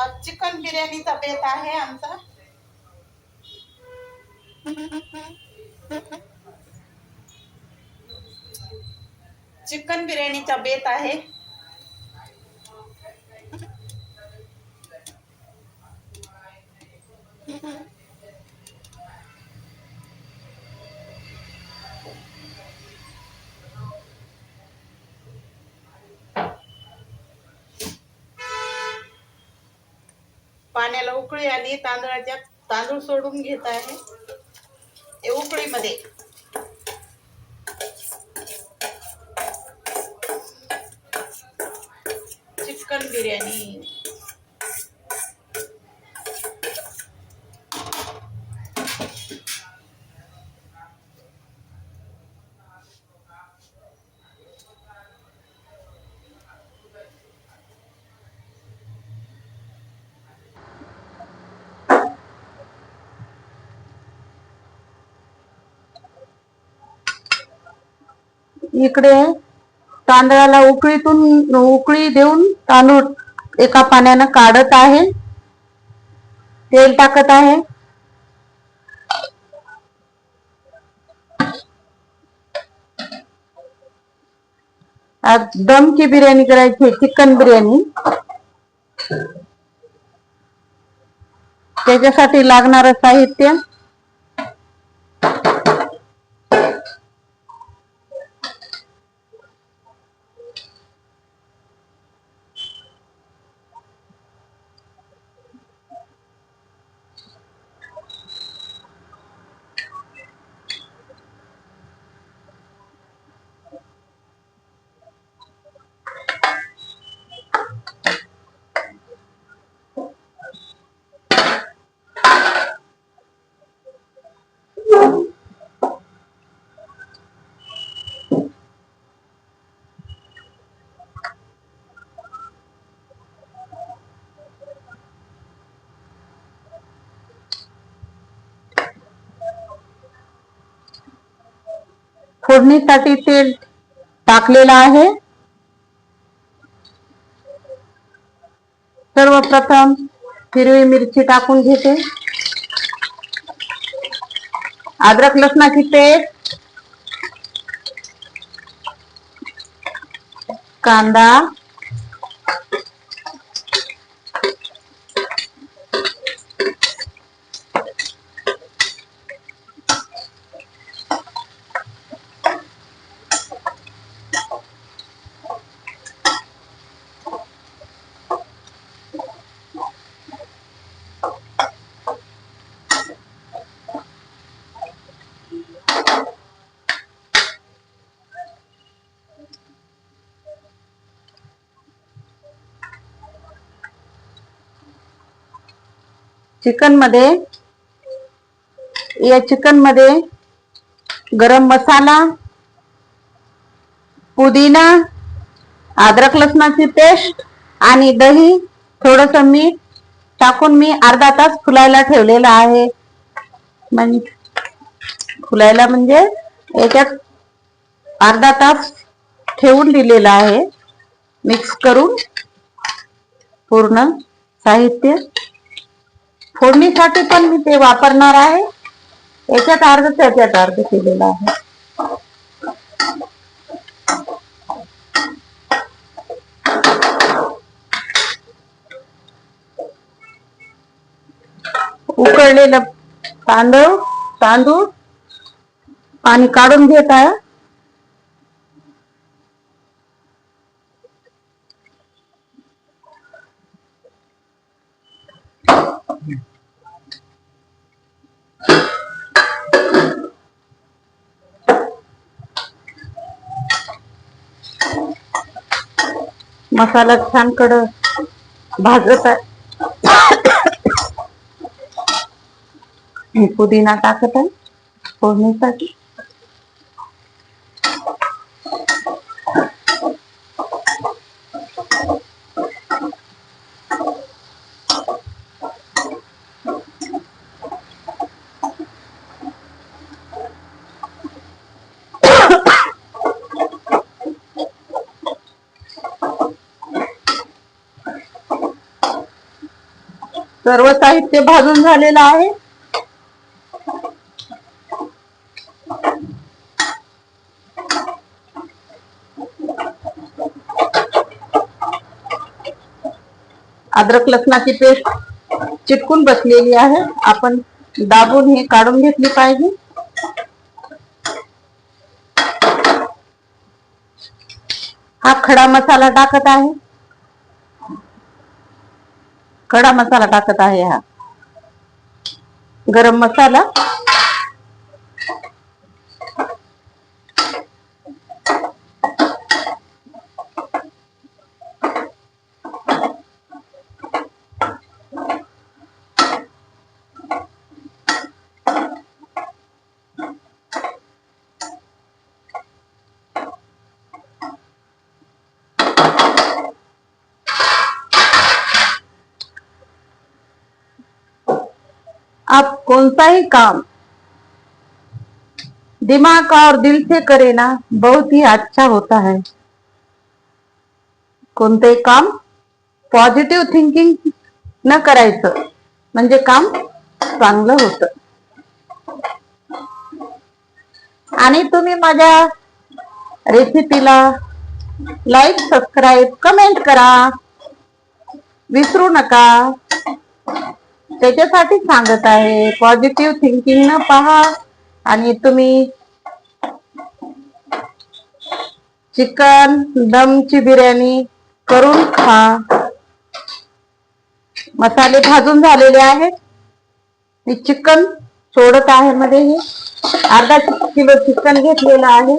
आज चिकन बिर्याणीचा बेत आहे आमचा. चिकन बिर्याणीचा बेत आहे. पाण्याला उकळी आली तांदळाच्या तांदूळ सोडून घेत आहे. हे उकळीमध्ये. चिकन बिर्याणी. इकडे तांदळाला उकळीतून उकळी देऊन तांदूळ एका पाण्यानं काढत आहे. तेल टाकत आहे. दम दमची बिर्याणी करायची चिकन बिर्याणी. त्याच्यासाठी लागणारं साहित्य. फोडणीसाठी तेल टाकलेलं आहे. सर्वप्रथम हिरवी मिरची टाकून घेते. अद्रक लसणाची पेस्ट. कांदा. चिकनमध्ये या चिकनमध्ये गरम मसाला पुदिना अद्रक लसणाची पेस्ट आणि दही थोडस मीठ टाकून मी अर्धा तास फुलायला ठेवलेला आहे. फुलायला म्हणजे याच्यात अर्धा तास ठेवून दिलेला आहे. मिक्स करून पूर्ण साहित्य फोडणीसाठी पण मी ते वापरणार आहे. याच्यात अर्ध त्याच्यात अर्ध केलेला आहे. उकळलेलं तांदूळ तांदूळ पाणी काढून घेत आहे. मसाला छान कड भाजत आहे. पुदिना टाकत आहे फोडणीसाठी. साहित्य भाजून आहे. अद्रक लसणाची पेस्ट चिटकून बसलेली आहे. आपण दाबून हे काढून घेतली हा खडा मसाला टाकत आहे. खडा मसाला टाकत आहे हा. गरम मसाला. कोणताही काम दिमाग और दिल से करे ना बहुत ही अच्छा होता है. कोणतेही काम पॉझिटिव्ह थिंकिंग न करायचं म्हणजे काम चांगलं होत. आणि तुम्ही माझ्या रेसिपीला लाईक सबस्क्राईब कमेंट करा. विसरू नका. त्याच्यासाठी सांगत आहे. पॉझिटिव्ह थिंकिंग न पहा आणि तुम्ही चिकन दमची बिर्याणी करून खा. मसाले भाजून झालेले आहेत. मी चिकन सोडत आहे मध्ये हे. अर्धा किलो चिकन घेतलेलं आहे.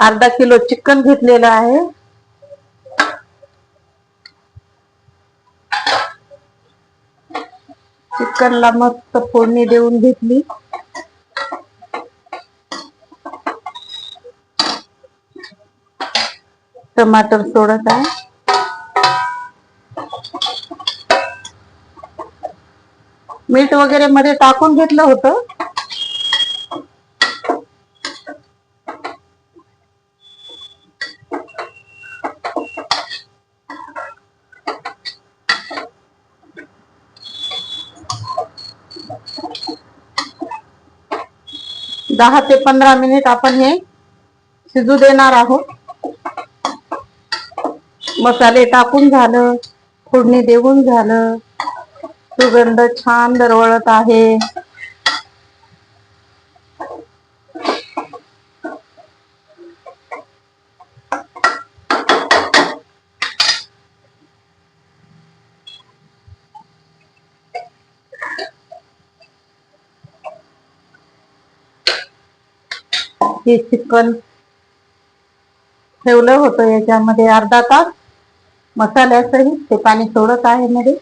अर्धा किलो चिकन घेतलेलं आहे. चिकनला मस्त फोडणी देऊन घेतली. टमाटर सोडत आहे. मीठ वगैरे मध्ये टाकून घेतलं होतं. दहा ते पंधरा मिनिट आपण हे शिजू देणार आहोत. मसाले टाकून झालं फोडणी देऊन झालं. सुगंध छान दरवळत आहे. हे चिकन ठेवलं होतं याच्यामध्ये अर्धा तास. मसाल्यासहित ते पाणी सोडत आहे मध्ये.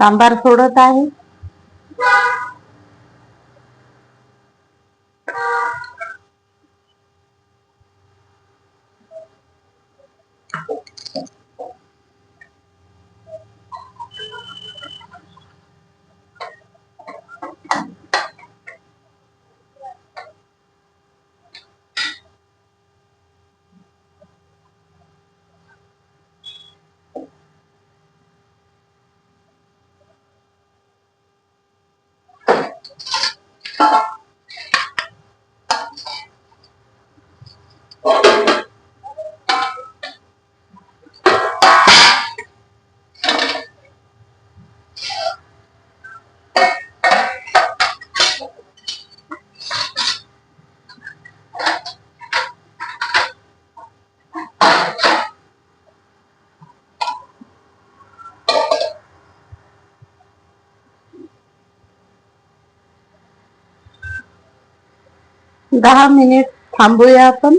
सांबार सोडत आहे. दहा मिनिट थांबूया आपण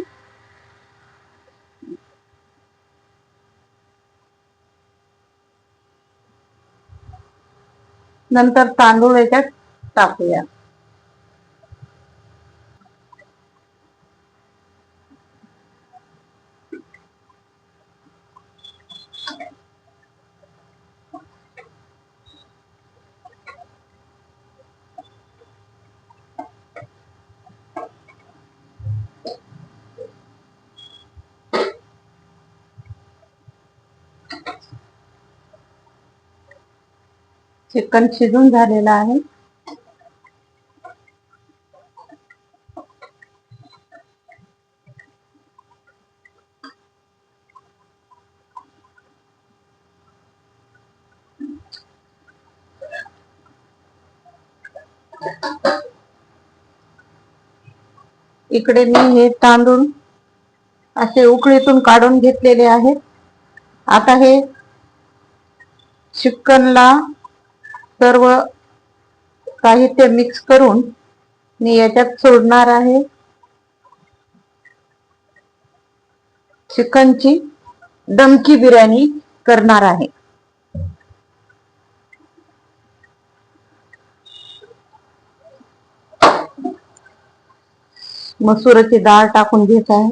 नंतर तांदूळ याच्यात टाकूया चिकन शिजून झालेलं आहे. इकडे मी हे तांदूळ असे उकळीतून काढून घेतलेले आहेत. आता हे चिकनला सर्व साहित्य मिक्स करून मी याच्यात सोडणार आहे. चिकनची दमकी बिर्याणी करणार आहे. मसुराची डाळ टाकून घेत आहे.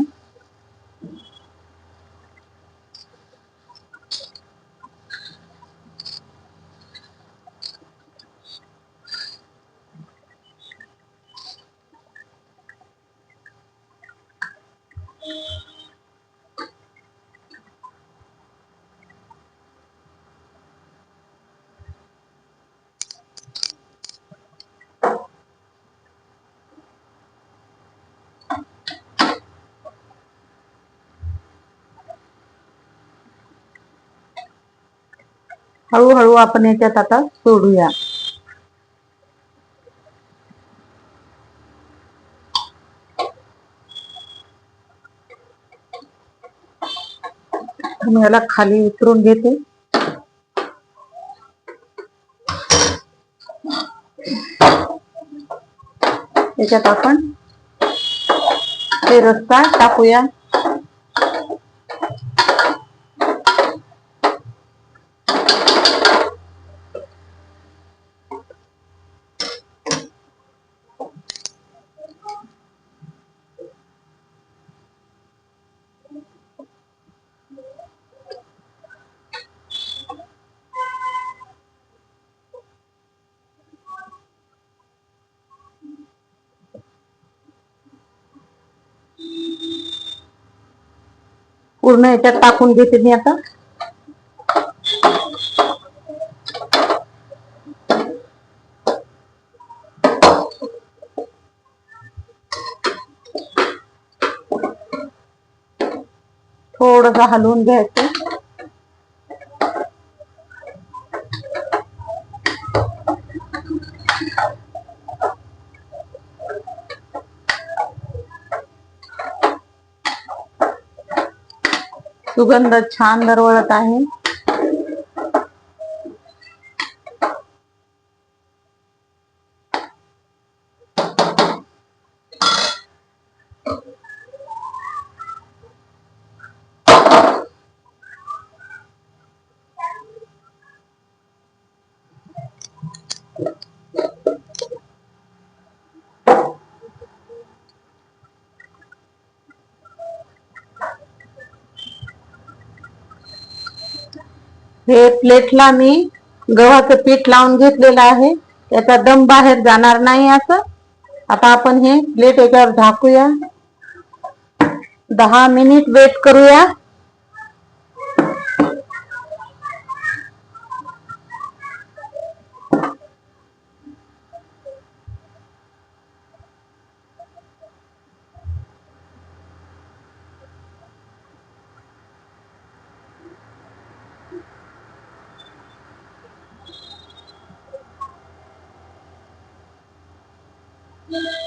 हळूहळू आपण याच्यात आता सोडूया. मी याला खाली उतरून घेते. याच्यात आपण ते रस्ता टाकूया. पूर्ण याच्यात टाकून घेते मी आता. थोडस हलवून घ्यायचं. सुगंध छान दरवळत आहे. हे प्लेटला मी गव्हाचं पीठ लावून घेतलेलं आहे. त्याचा दम बाहेर जाणार नाही असं. आता आपण हे प्लेट याच्यावर झाकूया. दहा मिनिट वेट करूया. Yeah.